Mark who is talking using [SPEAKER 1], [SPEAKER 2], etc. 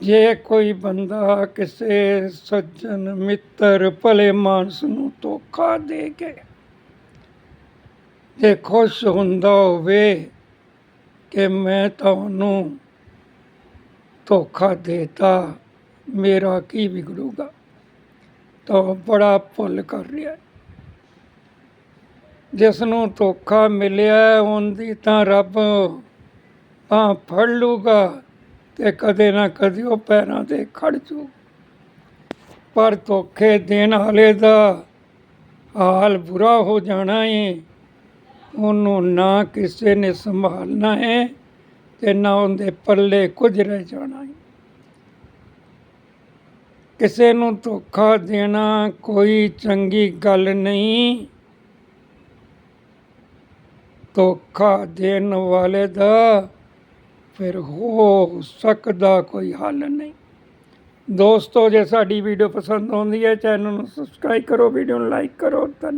[SPEAKER 1] ਜੇ ਕੋਈ ਬੰਦਾ ਕਿਸੇ ਸੱਜਣ ਮਿੱਤਰ ਭਲੇ ਮਾਨਸ ਨੂੰ ਧੋਖਾ ਦੇ ਕੇ ਜੇ ਖੁਸ਼ ਹੁੰਦਾ ਹੋਵੇ ਕਿ ਮੈਂ ਤੁਹਾਨੂੰ ਧੋਖਾ ਦੇਤਾ, ਮੇਰਾ ਕੀ ਵਿਗੜੂਗਾ? ਤਾਂ ਬੜਾ ਭੁੱਲ ਕਰ ਰਿਹਾ ਜਿਸ ਨੂੰ ਧੋਖਾ ਮਿਲਿਆ, ਉਹਦੀ ਤਾਂ ਰੱਬ ਤਾਂ ਫੜ ਲੂਗਾ। ਤੇ ਕਦੇ ਨਾ ਕਦੇ ਉਹ ਪੈਰਾਂ ਤੇ ਖੜ ਜੂ ਪਰ ਧੋਖੇ ਦੇਣ ਵਾਲੇ ਦਾ ਹਾਲ ਬੁਰਾ ਹੋ ਜਾਣਾ ਏ। ਉਹਨੂੰ ਨਾ ਕਿਸੇ ਨੇ ਸੰਭਾਲਣਾ ਹੈ ਤੇ ਨਾ ਉਹਦੇ ਪੱਲੇ ਕੁਝ ਰਹਿ ਜਾਣਾ ਹੈ ਕਿਸੇ ਨੂੰ ਧੋਖਾ ਦੇਣਾ ਕੋਈ ਚੰਗੀ ਗੱਲ ਨਹੀਂ। ਧੋਖਾ ਦੇਣ ਵਾਲੇ ਦਾ ਫਿਰ ਹੋ ਸਕਦਾ ਕੋਈ ਹੱਲ ਨਹੀਂ। ਦੋਸਤੋ, ਜੇ ਸਾਡੀ ਵੀਡੀਓ ਪਸੰਦ ਆਉਂਦੀ ਹੈ, ਚੈਨਲ ਨੂੰ ਸਬਸਕ੍ਰਾਈਬ ਕਰੋ, ਵੀਡੀਓ ਨੂੰ ਲਾਈਕ ਕਰੋ, ਧੰਨਵਾਦ।